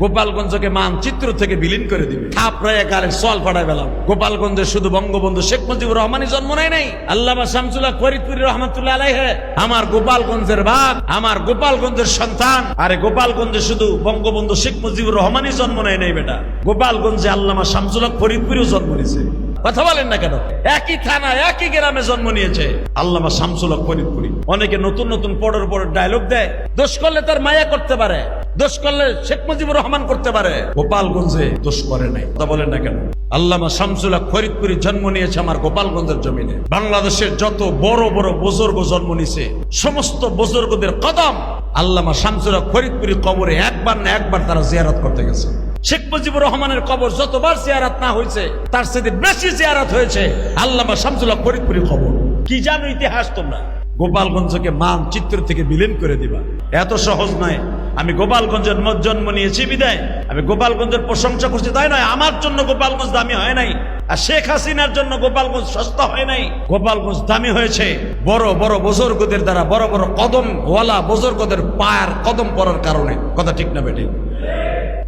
গোপালগঞ্জকে মানচিত্র থেকে বিলীন করে দিবে। থাপড়ায় গালে সল ফাটায় পেলাম গোপালগঞ্জে শুধু বঙ্গবন্ধু শেখ মুজিবুর রহমানই জন্ম নেয় নাই। আল্লামা শামসুল্লাহ ফরিদপুরি রহমতুল্লাহ আলাইহে। আমার গোপালগঞ্জের বাপ, আমার গোপালগঞ্জের সন্তান। আরে গোপালগঞ্জে শুধু বঙ্গবন্ধু শেখ মুজিবুর রহমানই জন্ম নেয় নাই বেটা। গোপালগঞ্জে আল্লামা শামসুল্লাহ ফরিদপুরিও জন্ম নিয়েছে। কথা বলেন না কেন? একই থানা, একই গ্রামে জন্ম নিয়েছে আল্লামা শামসুল হক ফরিদপুরি। অনেকে নতুন নতুন পড়ের পর ডায়লগ দেয়। দোষ করলে তার মায়া করতে পারে। দোষ করলে শেখ মুজিবুর রহমান করতে পারে। গোপালগঞ্জে দোষ করে নাই। কথা বলেন না কেন? আল্লামা শামসুল হক ফরিদপুরি জন্ম নিয়েছে আমার গোপালগঞ্জের জমিনে। বাংলাদেশের যত বড় বড় বুজুর্গ জন্ম নিছে সমস্ত বুজুর্গদের কদম আল্লামা শামসুল হক ফরিদপুরি কবরে একবার না একবার তারা জিয়ারত করতে গেছে। শেখ মুজিবুর রহমানের কবর যতবার জিয়ারাত না হয়েছে, তার সাথে বেশি জিয়ারাত হয়েছে আল্লামা শামসুল্লাহ ফরিদপুরি খবর কি জানো ইতিহাস তোমরা? গোপালগঞ্জকে মান চিত্র থেকে বিলীন করে দিবা। এত সহজ নয়। আমি গোপালগঞ্জের জন্ম নিয়েছি, বিদায়। আমি গোপালগঞ্জের প্রশংসা করছি, তাই নয়, আমার জন্য গোপালগঞ্জ দামি হয় নাই। আর শেখ হাসিনার জন্য গোপালগঞ্জ সস্তা হয় নাই। গোপালগঞ্জ দামি হয়েছে। বড় বড় বুজুর্গদের দ্বারা বড় বড় কদম ওয়ালা বুজুর্গদের পায়ের কদম পড়ার কারণে। কথা ঠিক না বেটি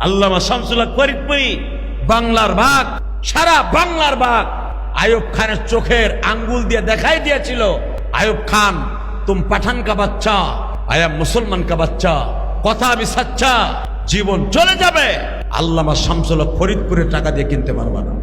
আল্লামা শামসুল্লাহ ফরিদপুরি, বাংলার ভাগ সারা বাংলার ভাগ আয়ুব খানের চোখের আঙ্গুল দিয়ে দেখাই দিয়েছিল আয়ুব খান, তুম পাঠান কা বাচ্চা আয়া মুসলমান কা বাচ্চা। কথা আমি সাচ্চা জীবন চলে যাবে। আল্লামা শামসুল্লাহ ফরিদপুরের টাকা দিয়ে কিনতে পারবা না।